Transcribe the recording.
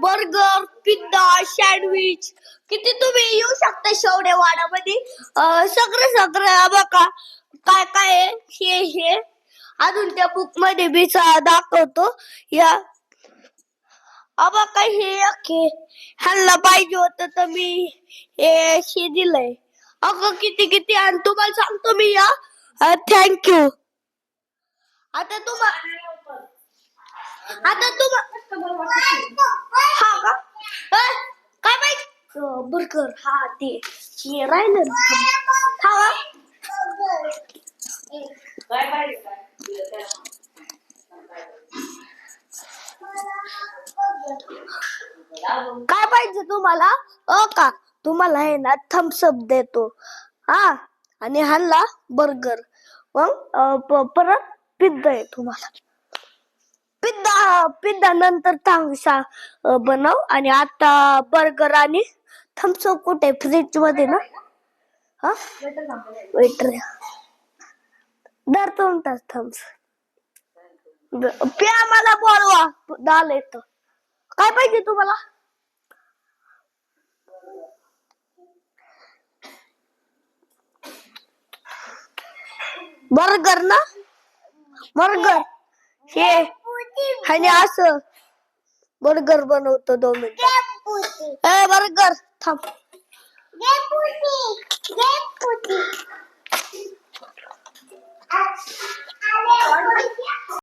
Burger pizza sandwich किती तुम्ही येऊ शकता शेवडे वाड्यामध्ये सगळं सगळं बघा. काय काय आहे? हे हे. अजून त्या बुकमध्ये बी दाखवतो. या. अबा काय हे एक आहे. ह्यांना पाहिजे होतं तर मी हे हे दिलंय. अगं किती किती? आणि तुम्हाला सांगतो मी या थँक्यू आता तुम्हाला आता तुम्हाला हा का? काय माहीत? बर्गर हा ते. हे राहिलं. खावा काय पाहिजे तुम्हाला? अ का? तुम्हाला आहे ना थम्सअप देतो. हा आणि हल्ला बर्गर मग परत पिझ्झा आहे तुम्हाला. पिझ्झा नंतर थांबसा बनव. आणि आता बर्गर आणि थम्सअप कुठे? फ्रीजमध्ये ना? हा? वेटर दर दोन तास थम्स. प्या मला बोलवा. दाल येत. काय पाहिजे तुम्हाला? बर्गर ना? बर्गर हे. आणि असं बर्गर बनवतो दोन मिनिट. ए बर्गर थांब.